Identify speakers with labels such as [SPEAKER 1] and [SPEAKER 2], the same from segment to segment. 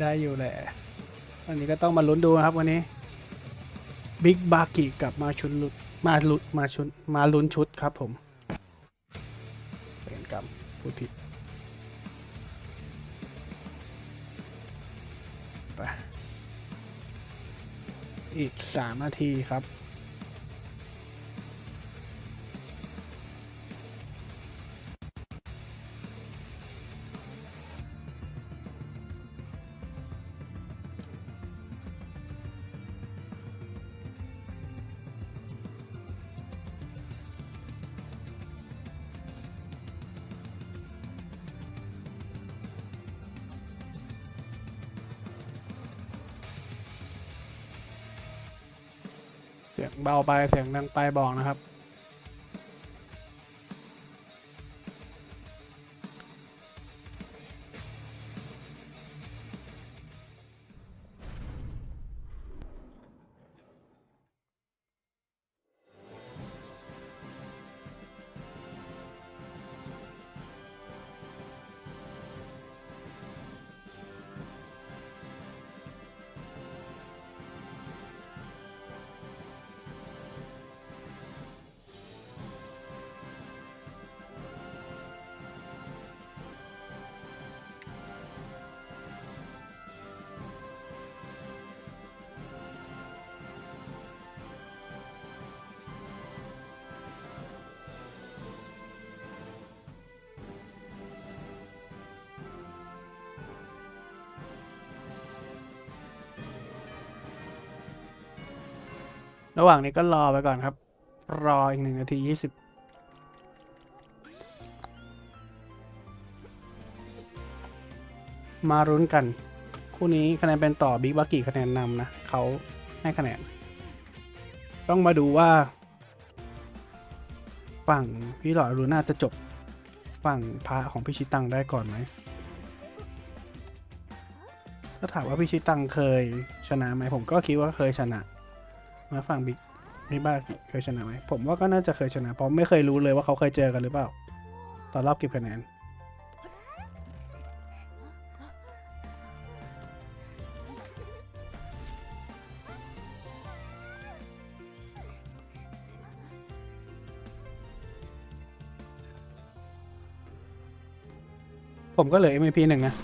[SPEAKER 1] ได้อยู่แหละวันนี้ก็ต้องมาลุ้นดูนะครับวันนี้บิ๊กบากิกับมาชุนลุดมาลุดมาชุนมาลุ้นชุดครับผมเป็นกรรมพูดผิดไปอีกสามนาทีครับ เบาไปเสียงดังไปบอกนะครับ ระหว่างนี้ก็รอไปก่อนครับ รออีกหนึ่งนาทียี่สิบมารุ้นกัน คู่นี้คะแนนเป็นต่อบิ๊กบากิคะแนนนำนะเขาให้คะแนน ต้องมาดูว่า ฝั่งพี่หลอดรูน่าจะจบ ฝั่งพระของพี่ชิตังได้ก่อนไหมถ้าถามว่าพี่ชิตังเคยชนะไหมผมก็คิดว่าเคยชนะ มาฝั่งบิ๊กบิ๊กบ้ากิเคยชนะไหมผมว่าก็น่าจะเคยชนะ เพราะไม่เคยรู้เลยว่าเขาเคยเจอกันหรือเปล่า ตอนรอบเก็บคะแนน ผมก็เหลือ MVP หนึ่งนะ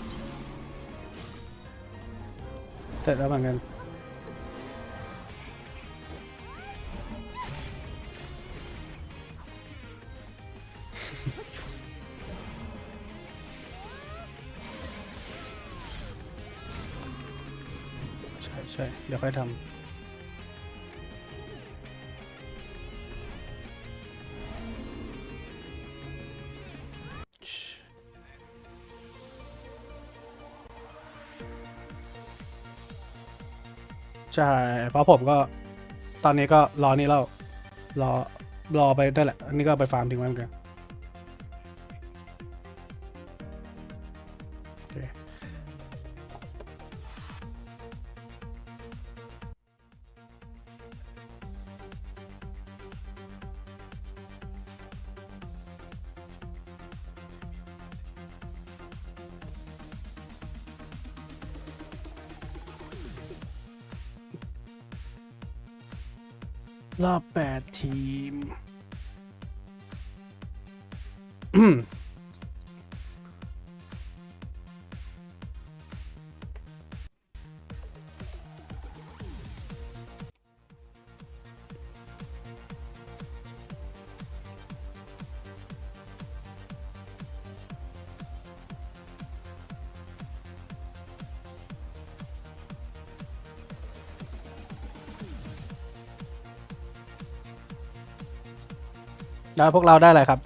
[SPEAKER 1] เสร็จแล้วเหมือนกัน เดี๋ยวค่อยทำใช่ เพราะผมก็ ตอนนี้ก็รอนี่แล้วรอ รอไปได้แหละ อันนี้ก็ไปฟาร์มทิ้งไว้เหมือนกัน โอเค รอบแปดทีม แล้วพวกเราได้อะไรครับ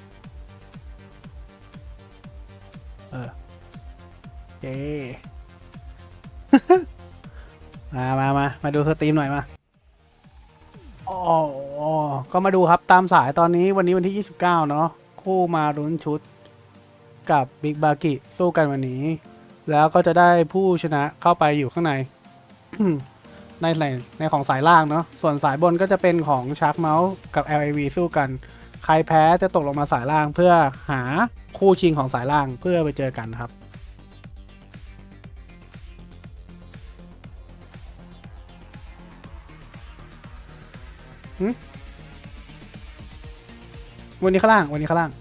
[SPEAKER 1] เออเยมามามา มาดูสตรีมหน่อยมาอ๋อก็มาดูครับตามสายตอนนี้วันนี้วันที่ 29 เนาะคู่มารุ้นชุดกับบิ๊กบากิสู้กันวันนี้ แล้วก็จะได้ผู้ชนะเข้าไปอยู่ข้างใน ในในในของสายล่างเนาะส่วนสายบนก็จะเป็นของชาร์กเมาส์กับ LAV สู้กัน ใครแพ้จะตกลงมาสายล่างเพื่อหาคู่ชิงของสายล่างเพื่อไปเจอกันครับ วันนี้ข้างล่าง วันนี้ข้างล่าง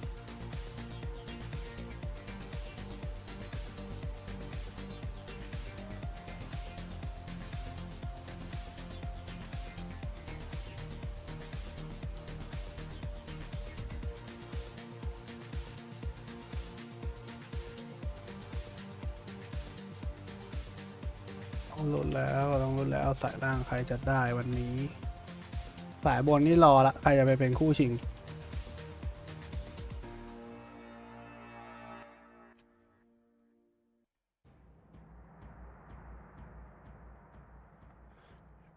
[SPEAKER 1] ต้องลุ้นแล้วต้องลุ้นแล้วสายล่างใครจะได้วันนี้ สายบนนี่รอละใครจะไปเป็นคู่ชิง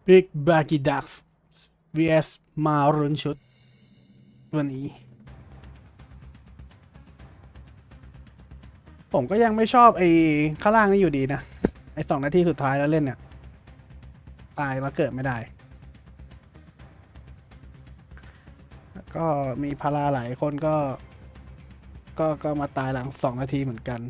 [SPEAKER 1] Big Baggy Ducks vs มารุนชุด วันนี้ ผมก็ยังไม่ชอบไอ้ข้างล่างนี่อยู่ดีนะ ไอ้สองนาทีสุดท้ายแล้วเล่นเนี่ย ตายแล้วเกิดไม่ได้แล้วก็มีพาราหลายคนก็ ก็ก็มาตายหลังสองนาทีเหมือนกัน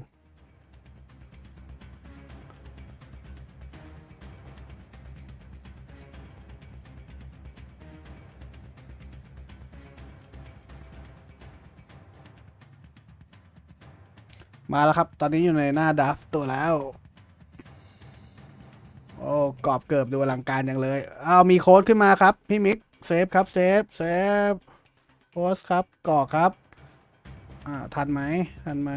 [SPEAKER 1] มาแล้วครับ ตอนนี้อยู่ในหน้าดัฟตัวแล้ว กรอบเกือบดูอลังการอย่างเลยเอามีโค้ดขึ้นมาครับ พี่มิกเซฟครับเซฟเซฟโพสครับกรอกครับ อ่า ทันไหมทันไหม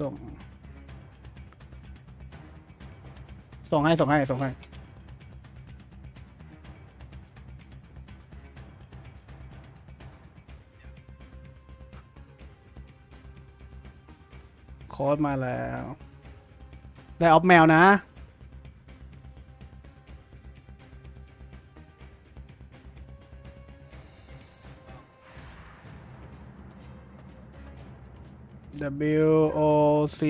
[SPEAKER 1] ส่ง ส่งให้ ส่งให้ ส่งให้โค้ดมาแล้ว ได้ออฟแมวนะ W O C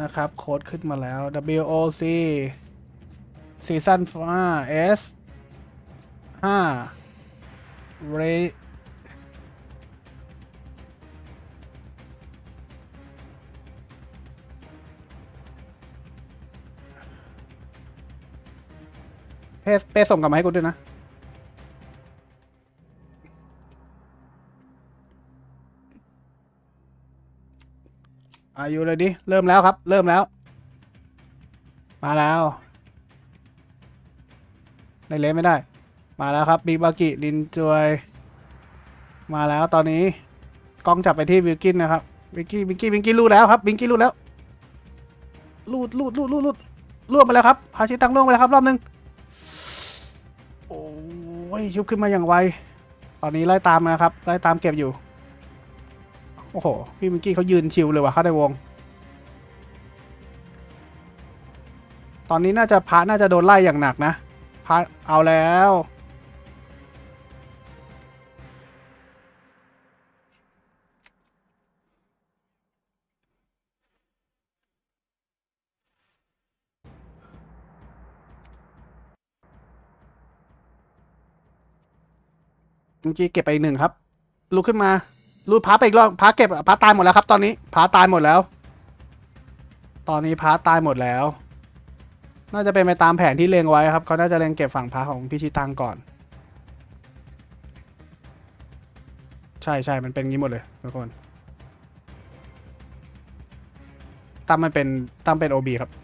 [SPEAKER 1] นะครับ โค้ดขึ้นมาแล้ว W O C ซีซั่น5 S 5 Ray ป้เป้ส่งกลับมาให้กูด้วยนะ อายุเลยดิ เริ่มแล้วครับ เริ่มแล้ว มาแล้ว ในเลนไม่ได้ มาแล้วครับบีบากิดินจวย มาแล้วตอนนี้กล้องจับไปที่วิลกินนะครับวิกกี้วิกกี้วิกกี้รูดแล้วครับวิกกี้รูดแล้วรูดรูดรูดรูดรูดรูดไปแล้วครับพาชิตังล่วงไปแล้วครับรอบหนึง อ้ยชุบขึ้นมาอย่างไว ตอนนี้ไล่ตามนะครับ ไล่ตามเก็บอยู่ โอ้โห พี่มิกกี้เขายืนชิวเลยว่ะเข้าในวง ตอนนี้น่าจะพระน่าจะโดนไล่อย่างหนักนะพระเอาแล้ว เมื่อกี้เก็บไปอีกหนึ่งครับลุกขึ้นมาลูดพาไปอีกรอบพาเก็บพาตายหมดแล้วครับ ตอนนี้พาตายหมดแล้ว ตอนนี้พาตายหมดแล้ว น่าจะเป็นไปตามแผนที่เลงไว้ครับเขาน่าจะเลงเก็บฝั่งพาของพี่ชิตังก่อน ใช่ใช่มันเป็นงี้หมดเลยทุกคนตั้มมันเป็นตั้มเป็นโอบีครับครับ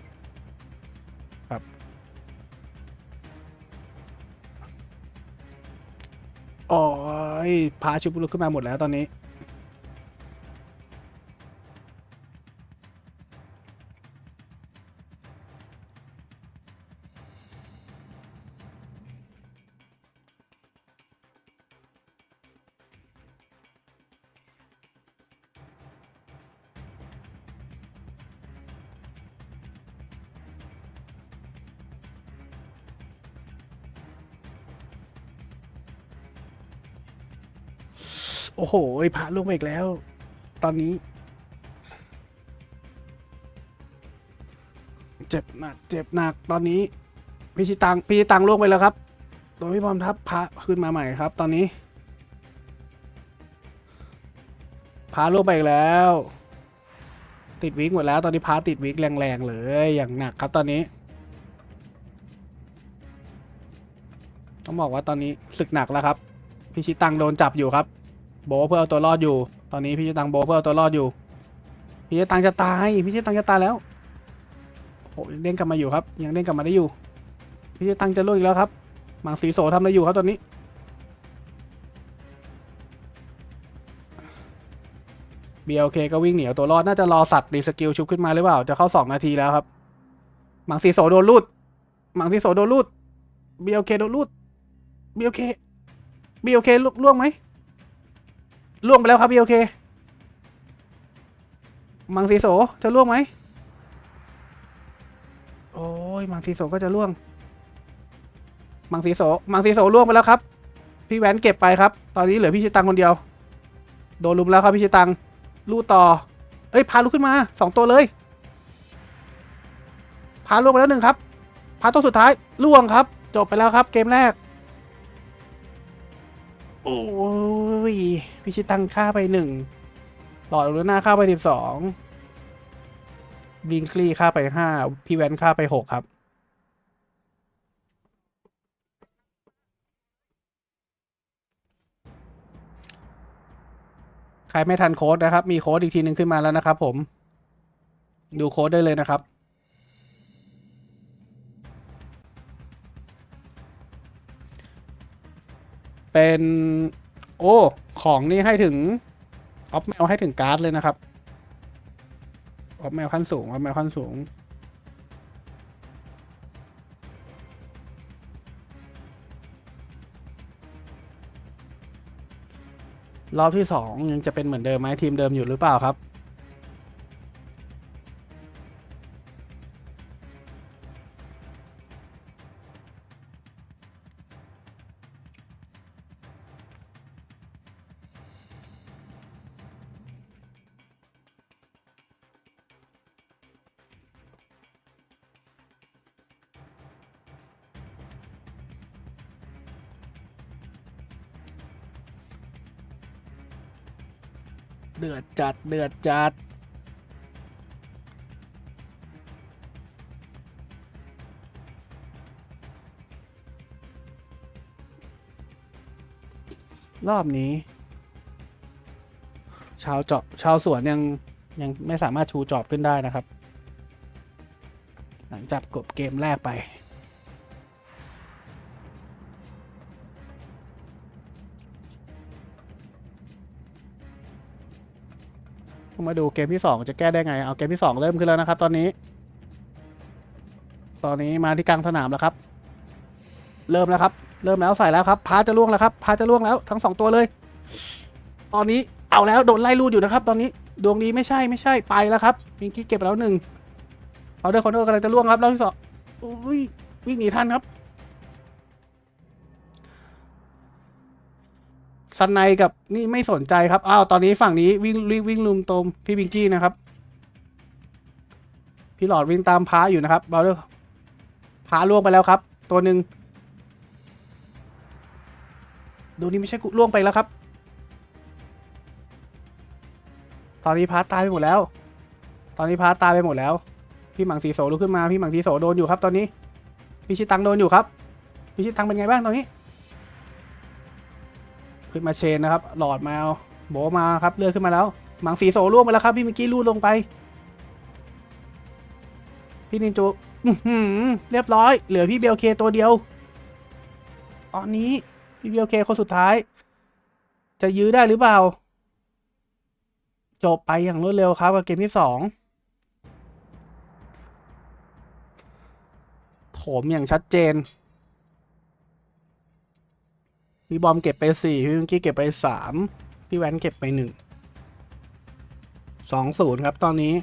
[SPEAKER 1] อ๋อพาชุบลุกขึ้นมาหมดแล้วตอนนี้ โอ้โหพระลงไปอีกแล้ว ตอนนี้ เจ็บหนักเจ็บหนักตอนนี้พี่ชิตังพี่ชิตังลงไปแล้วครับโดยพี่พรทับพระขึ้นมาใหม่ครับ ตอนนี้พาลงไปอีกแล้ว ติดวิกหมดแล้ว ตอนนี้พาติดวิกแรงๆเลยอย่างหนักครับตอนนี้ ต้องบอกว่าตอนนี้ศึกหนักแล้วครับพี่ชิตังโดนจับอยู่ครับ โบเพื่อเอาตัวรอดอยู่ ตอนนี้พี่ชิตังโบเพื่อเอาตัวรอดอยู่ พี่ชิตังจะตาย พี่ชิตังจะตายแล้วโอ้ยังเด้งกลับมาอยู่ครับ ยังเด้งกลับมาได้อยู่ พี่ชิตังจะลุยอีกแล้วครับมังสีโสทำอะไรอยู่ครับตอนนี้ BLK ก็วิ่งหนีเอาตัวรอดน่าจะรอสัตว์ดีสกิลชุบขึ้นมาหรือเปล่า จะเข้าสองนาทีแล้วครับมังสีโสโดนลูดมังสีโสโดนลูด BLK โดนลูด BLK BLK ล่วล่วงไหม ล่วงไปแล้วครับ BLK มังสีโสจะล่วงไหม โอ้ยมังสีโสก็จะล่วง มังสีโสมังสีโสล่วงไปแล้วครับ พี่แหวนเก็บไปครับ ตอนนี้เหลือพี่ชิตังคนเดียว โดนลุมแล้วครับพี่ชิตัง ลู่ต่อ เอ้ยพาลุกขึ้นมาสองตัวเลย พาล่วงไปแล้วหนึ่งครับ พาตัวสุดท้ายล่วงครับ จบไปแล้วครับ เกมแรก โอ้ยพิชิตังฆ่าไปหนึ่งหลอดลูน่าฆ่าไปสิบสองบิงคลีฆ่าไปห้าพี่แวนฆ่าไปหกครับ ใครไม่ทันโค้ดนะครับ มีโค้ดอีกทีหนึ่งขึ้นมาแล้วนะครับผม ดูโค้ดได้เลยนะครับ เป็น โอ้ ของนี่ให้ถึงออฟแมวให้ถึงการ์ดเลยนะครับออฟแมวขั้นสูงออฟแมวขั้นสูง รอบที่สองยังจะเป็นเหมือนเดิมไหมทีมเดิมอยู่หรือเปล่าครับ เดือดจัดเดือดจัดรอบนี้ ชาวเจาะชาวสวนยังยังไม่สามารถชูจอบขึ้นได้นะครับ หลังจากกบเกมแรกไป มาดูเกมที่สองจะแก้ได้ไง เอาเกมที่สองเริ่มขึ้นแล้วนะครับ ตอนนี้ ตอนนี้มาที่กลางสนามแล้วครับ เริ่มแล้วครับ เริ่มแล้วใส่แล้วครับ พาจะล่วงแล้วครับ พาจะล่วงแล้วทั้งสองตัวเลย ตอนนี้เอาแล้วโดนไล่ลูดอยู่นะครับ ตอนนี้ดวงดีไม่ใช่ไม่ใช่ไปแล้วครับมิงกี้เก็บแล้วหนึ่งเอาเดอร์คอนเนอร์กำลังจะล่วงครับรอบที่สองอุ้ยวิ่งหนีทันครับ ซันไนกับนี่ไม่สนใจครับอ้าวตอนนี้ฝั่งนี้วิ่งวิ่งวิ่งลุมตมพี่บิงกี้นะครับ พี่หลอดวิ่งตามพาอยู่นะครับเบลเดอร์พาล่วงไปแล้วครับ ตัวหนึ่งดูนี่ไม่ใช่กุล่วงไปแล้วครับ ตอนนี้พาตายไปหมดแล้ว ตอนนี้พาตายไปหมดแล้ว พี่หมังสีโสลุกขึ้นมา พี่หมังสีโสโดนอยู่ครับ ตอนนี้ พี่ชิตังโดนอยู่ครับ พี่ชิตังเป็นไงบ้างตอนนี้ ขึ้นมาเชนนะครับ หลอดมาโบมาครับเลือดขึ้นมาแล้ว หมังสีโซล่วงไปแล้วครับ พี่มิกกี้ลูดลงไป พี่นินจูเรียบร้อย เหลือพี่เบลเคตัวเดียว ตอนนี้พี่เบลเคคนสุดท้าย จะยื้อได้หรือเปล่า จบไปอย่างรวดเร็วครับกับเกมที่สองโถมอย่างชัดเจน พี่บอมเก็บไปสี่พี่มิงกี้เก็บไปสามพี่แวนเก็บไปหนึ่งสองศูนย์ครับตอนนี้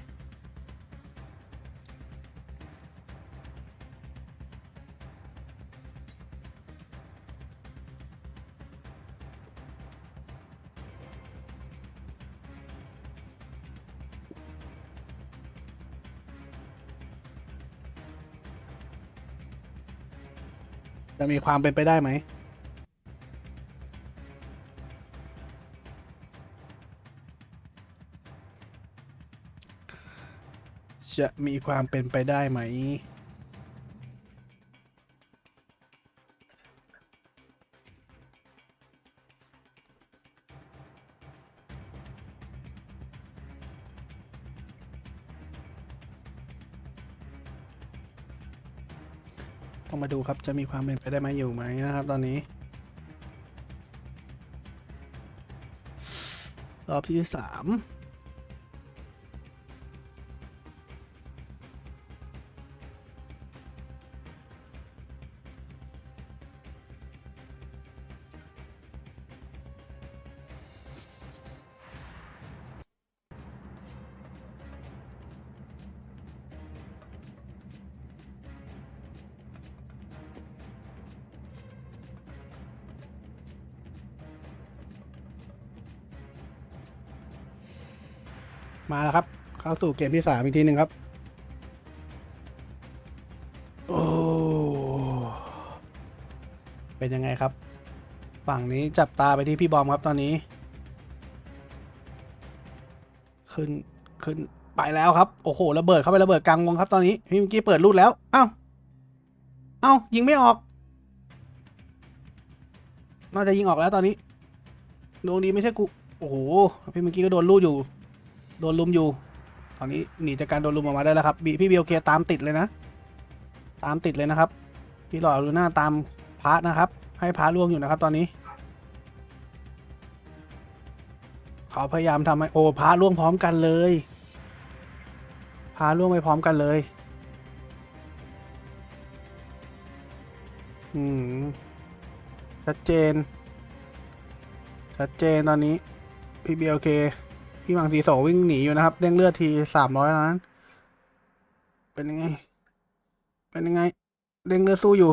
[SPEAKER 1] จะมีความเป็นไปได้ไหม จะมีความเป็นไปได้ไหม ต้องมาดูครับจะมีความเป็นไปได้ไหมอยู่ไหมนะครับตอนนี้ รอบที่สาม มาแล้วครับ เข้าสู่เกมที่สามอีกทีหนึ่งครับ โอ้เป็นยังไงครับ ฝั่งนี้จับตาไปที่พี่บอมครับตอนนี้ ขึ้นขึ้นไปแล้วครับ โอ้โหระเบิดเข้าไประเบิดกลางวงครับตอนนี้พี่เมื่อกี้เปิดรูดแล้วเอ้าเอ้ายิงไม่ออก น่าจะยิงออกแล้วตอนนี้ดวงดีไม่ใช่กูโอ้โหพี่เมื่อกี้ก็โดนรูดอยู่ โดนลุมอยู่ ตอนนี้หนีจากการโดนลุมออกมาได้แล้วครับบีพี่เบลเคตามติดเลยนะ ตามติดเลยนะครับพี่หล่อลูน่าตามพาระนะครับ ให้พาระล่วงอยู่นะครับ ตอนนี้ เขาพยายามทำให้โอ้พระล่วงพร้อมกันเลยพระล่วงไปพร้อมกันเลย อืม ชัดเจน ชัดเจนตอนนี้ พี่เบลเค พี่มังสีโสวิ่งหนีอยู่นะครับเด้งเลือดทีสามร้อยนั้น เป็นยังไง เป็นยังไง เด้งเลือดสู้อยู่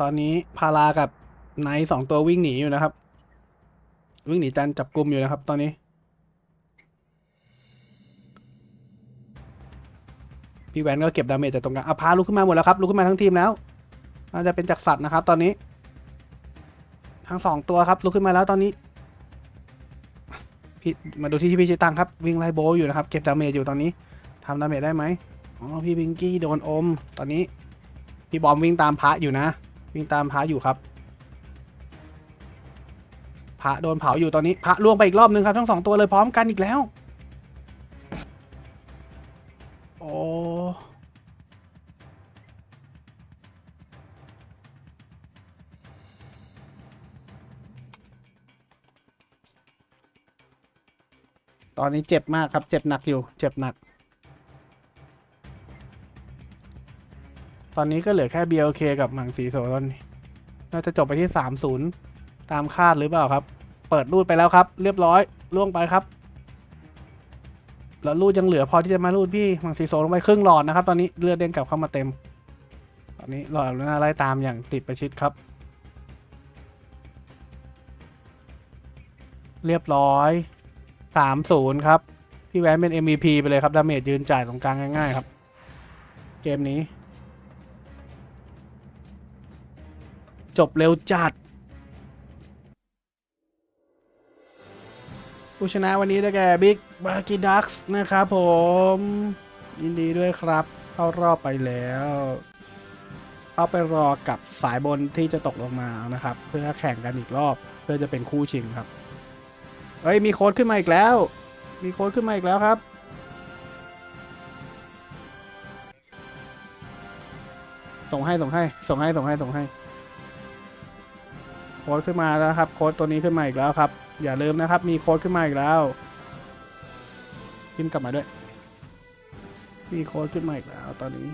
[SPEAKER 1] ตอนนี้พารากับไนท์สองตัววิ่งหนีอยู่นะครับ วิ่งหนีจันจับกลุ่มอยู่นะครับ ตอนนี้ พี่แวนก็เก็บดาเมจจากตรงกลางอะพาลุกขึ้นมาหมดแล้วครับลุกขึ้นมาทั้งทีมแล้วน่าจะเป็นจากสัตว์นะครับ ตอนนี้ ทั้งสองตัวครับลุกขึ้นมาแล้วตอนนี้พี่มาดูที่พี่ชิตังครับวิ่งไล่โบว์อยู่นะครับ เก็บดาเมจอยู่ตอนนี้ทำดาเมจได้ไหมอ๋อพี่บิงกี้โดนอม ตอนนี้ พี่บอมวิ่งตามพระอยู่นะ วิ่งตามพระอยู่ครับ ระโดนเผาอยู่ตอนนี้พระล่วงไปอีกรอบนึงครับทั้งสองตัวเลยพร้อมกันอีกแล้ว โอ้ตอนนี้เจ็บมากครับ เจ็บหนักอยู่ เจ็บหนัก ตอนนี้ก็เหลือแค่ BLK กับหมังสีโซตอนนี้ น่าจะจบไปที่ 3-0 ตามคาดหรือเปล่าครับ เปิดรูดไปแล้วครับ เรียบร้อยล่วงไปครับ แล้วรูดยังเหลือพอที่จะมารูดพี่มังสีโซลงไปครึ่งหลอดนะครับ ตอนนี้เลือดเด้งกลับเข้ามาเต็ม ตอนนี้หลอดหน้าไล่ตามอย่างติดประชิดครับ เรียบร้อย3-0ครับ พี่แวนเป็น MVP ไปเลยครับดาเมจยืนจ่ายตรงกลางง่ายๆครับ เกมนี้ จบเร็วจัด ผู้ชนะวันนี้ได้แก่บิ๊กบากิดักส์นะครับผม ยินดีด้วยครับ เข้ารอบไปแล้ว เข้าไปรอกับสายบนที่จะตกลงมานะครับ เพื่อแข่งกันอีกรอบเพื่อจะเป็นคู่ชิงครับเฮ้ยมีโค้ดขึ้นมาอีกแล้ว มีโค้ดขึ้นมาอีกแล้วครับส่งให้ส่งให้ส่งให้ส่งให้ส่งให้โค้ดขึ้นมาแล้วครับ โค้ดตัวนี้ขึ้นมาอีกแล้วครับ อย่าลืมนะครับ มีโค้ดขึ้นมาอีกแล้วพิมพ์กลับมาด้วย มีโค้ดขึ้นมาอีกแล้วตอนนี้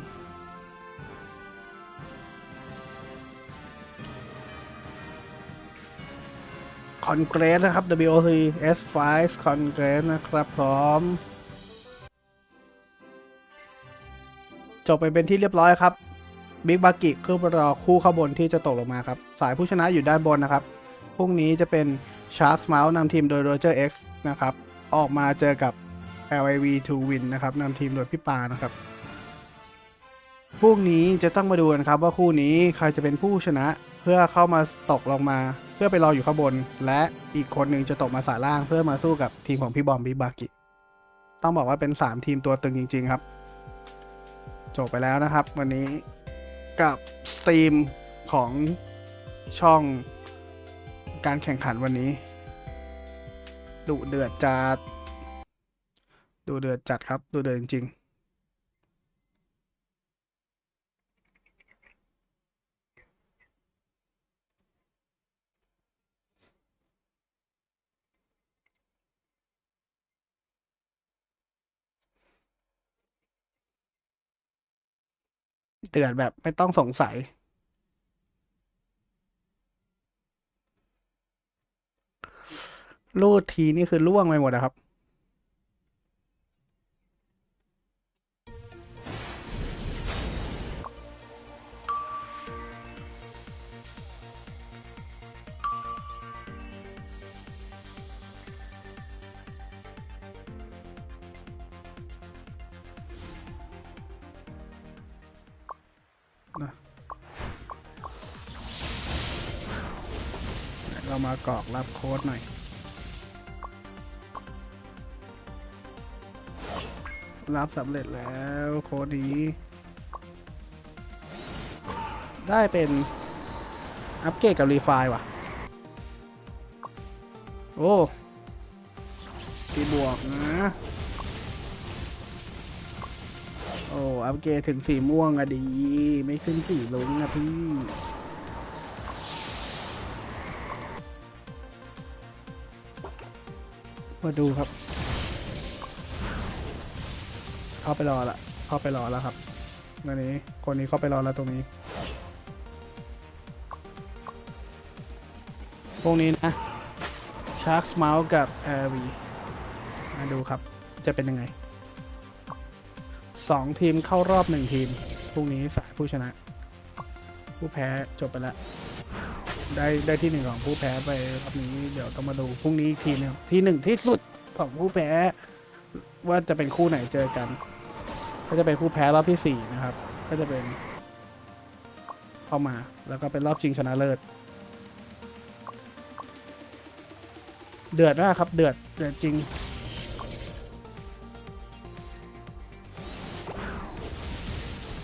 [SPEAKER 1] คอนเกรสนะครับ WOC S5 คอนเกรสนะครับ พร้อม จบไปเป็นที่เรียบร้อยครับบิ๊กบากิคือรอคู่ข้างบนที่จะตกลงมาครับ สายผู้ชนะอยู่ด้านบนนะครับ พรุ่งนี้จะเป็น Sharks Mouse นำทีมโดย Roger X นะครับ ออกมาเจอกับ LIV to win นะครับนำทีมโดยพี่ปานะครับพรุ่งนี้จะต้องมาดูกันครับว่าคู่นี้ใครจะเป็นผู้ชนะเพื่อเข้ามาตกลงมา เพื่อไปรออยู่ข้างบน และอีกคนหนึ่งจะตกมาสายล่างเพื่อมาสู้กับทีมของพี่บอมบิบากิ ต้องบอกว่าเป็น 3 ทีมตัวตึงจริง ๆ ครับ จบไปแล้วนะครับ วันนี้กับสตรีมของช่อง การแข่งขันวันนี้ ดุเดือดจัดดูเดือดจัดครับดูเดือดจริงเตือนแบบไม่ต้องสงสัย รูดทีนี่คือล่วงไปหมดนะครับ เรามากรอกรับโค้ดหน่อย รับสำเร็จแล้วโค้ดนี้ ได้เป็น อัปเกรดกับรีไฟล์ว่ะ โอ้ตีบวกนะ โอ้ อัปเกรดถึงสีม่วงอะดี ไม่ขึ้นสีลุงนะพี่มาดูครับ เข้าไปรอละเข้าไปรอแล้วครับวันนี้คนนี้เข้าไปรอแล้วตรงนี้พวกนี้นะ Shark s m o u t กับ a r v มาดูครับ จะเป็นยังไงสองทีมเข้ารอบหนึ่งทีมพรุ่งนี้สายผู้ชนะ ผู้แพ้จบไปแล้วได้ได้ที่หนึ่งของผู้แพ้ไปรอบนี้เดี๋ยวต้องมาดูพรุ่งนี้อีกทีนึงที่หนึ่งที่สุดของผู้แพ้ ว่าจะเป็นคู่ไหนเจอกัน ก็จะเป็นผู้แพ้รอบที่สี่นะครับ ก็จะเป็นเข้ามาแล้วก็เป็นรอบชิงชนะเลิศ เดือดมากครับ เดือดเดือดจริง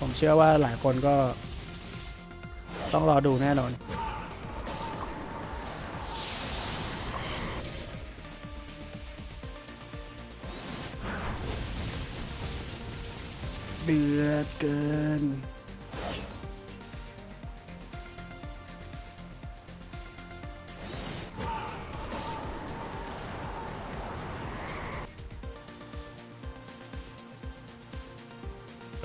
[SPEAKER 1] ผมเชื่อว่าหลายคนก็ต้องรอดูแน่นอน เดือดเกิน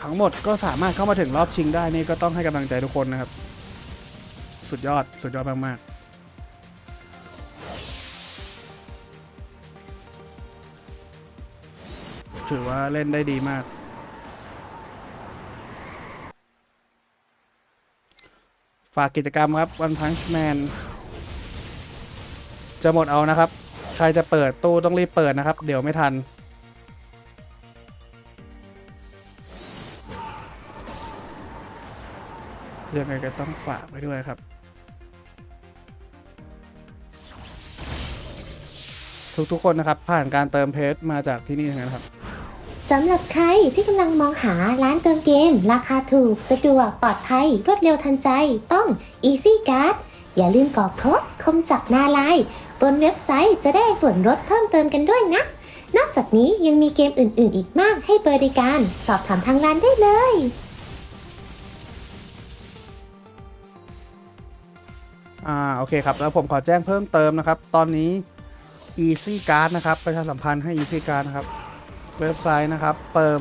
[SPEAKER 1] ทั้งหมดก็สามารถเข้ามาถึงรอบชิงได้นี่ก็ต้องให้กำลังใจทุกคนนะครับ สุดยอดสุดยอดมากๆถือว่าเล่นได้ดีมาก ฝากกิจกรรมครับ One Punch Man จะหมดเอานะครับ ใครจะเปิดตู้ต้องรีบเปิดนะครับ เดี๋ยวไม่ทันยังอะไงก็ต้องฝากไว้ด้วยครับ ทุกๆคนนะครับ ผ่านการเติมเพชรมาจากที่นี่ทั้งนั้นครับ
[SPEAKER 2] สำหรับใครที่กำลังมองหาร้านเติมเกม ราคาถูก สะดวก ปลอดภัย รวดเร็วทันใจ ต้อง Easy Card อย่าลืมกรอกโค้ดคมจากหนาลายบนเว็บไซต์จะได้ส่วนลดเพิ่มเติมกันด้วยนะ นอกจากนี้ยังมีเกมอื่น ๆ อีกมากให้บริการ สอบถามทางร้านได้เลย
[SPEAKER 1] อ่าโอเคครับ แล้วผมขอแจ้งเพิ่มเติมนะครับ ตอนนี้ Easy Card นะครับ ประชาสัมพันธ์ให้ Easy Card นะครับ เว็บไซต์นะครับ เติม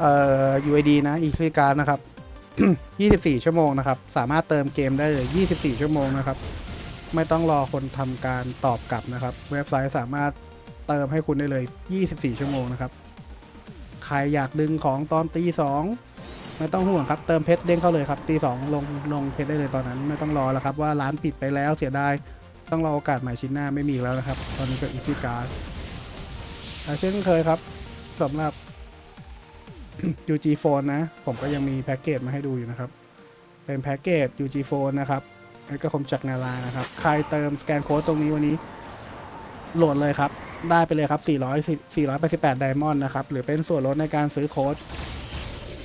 [SPEAKER 1] เอ่อ UID นะ Easy Card นะครับ 24 ชั่วโมงนะครับ สามารถเติมเกมได้เลย 24 ชั่วโมงนะครับ ไม่ต้องรอคนทำการตอบกลับนะครับ เว็บไซต์สามารถเติมให้คุณได้เลย 24 ชั่วโมงนะครับ ใครอยากดึงของตอนตีสองไม่ต้องห่วงครับ เติมเพชรเด้งเข้าเลยครับตีสองลงลงเพชรได้เลยตอนนั้น ไม่ต้องรอแล้วครับว่าร้านปิดไปแล้วเสียดายต้องรอโอกาสใหม่ชิ้นหน้าไม่มีแล้วนะครับ ตอนนี้ก็อีซี่การ์ดเช่นเคยครับ สำหรับ UG Phone นะ ผมก็ยังมีแพ็กเกจมาให้ดูอยู่นะครับ เป็นแพ็กเกจ UG Phone นะครับแล้วก็คมจักรนารานะครับ ใครเติมสแกนโค้ดตรงนี้วันนี้ โหลดเลยครับ ได้ไปเลยครับ 400 488 ไดมอนด์นะครับ หรือเป็นส่วนลดในการซื้อโค้ด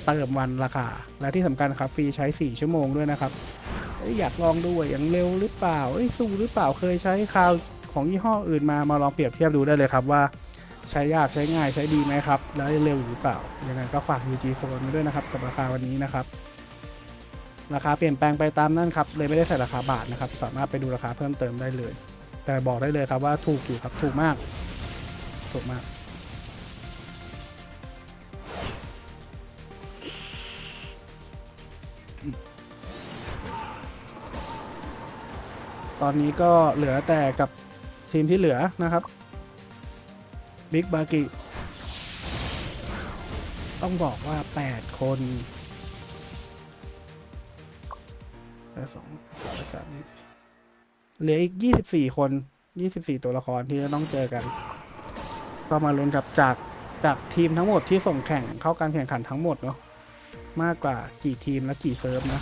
[SPEAKER 1] เติมวันราคา และที่สำคัญครับฟรีใช้ 4 ชั่วโมงด้วยนะครับอ้ยอยากลองดูว่าอย่างเร็วหรือเปล่าเอ้สู้หรือเปล่าเคยใช้คราวของยี่ห้ออื่นมามาลองเปรียบเทียบดูได้เลยครับว่า ช้ยากใช้ง่ายใช้ดีไหมครับ แล้วเร็วหรือเปล่า ยังไงก็ฝาก UG Phone ไว้ด้วยนะครับกับราคาวันนี้นะครับ ราคาเปลี่ยนแปลงไปตามนั้นครับ เลยไม่ได้ใส่ราคาบาทนะครับ สามารถไปดูราคาเพิ่มเติมได้เลย แต่บอกได้เลยครับว่าถูกอยู่ครับถูกมาก ถูกมากตอนนี้ก็เหลือแต่กับทีมที่เหลือนะครับ บิ๊กบากิ ต้องบอกว่า 8 คนสองสามเหลืออีก 24 คน 24 ตัวละครที่จะต้องเจอกัน ก็มาลุ้นกับจากจากทีมทั้งหมดที่ส่งแข่งเข้าการแข่งขันทั้งหมดเนาะมากกว่ากี่ทีมและกี่เซิร์ฟนะ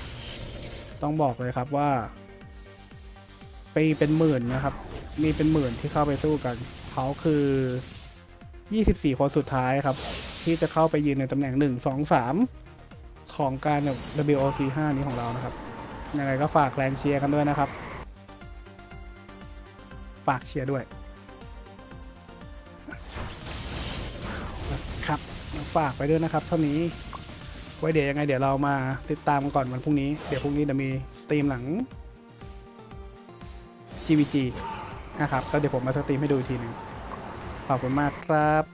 [SPEAKER 1] ต้องบอกเลยครับว่า ไปเป็นหมื่นนะครับ มีเป็นหมื่นที่เข้าไปสู้กัน เขาคือ 24 คนสุดท้ายครับ ที่จะเข้าไปยืนในตำแหน่ง 1 2 3 ของการ WOC 5 นี้ของเรานะครับ ยังไงก็ฝากแรงเชียร์กันด้วยนะครับ ฝากเชียร์ด้วย ครับ ฝากไปด้วยนะครับ เท่านี้ ไว้เดี๋ยวยังไงเดี๋ยวเรามาติดตามกันก่อนวันพรุ่งนี้ เดี๋ยวพรุ่งนี้จะมีสตรีมหลัง GVG นะครับแล้วเดี๋ยวผมมาสตรีมให้ดูอีกทีหนึ่ง ขอบคุณมากครับ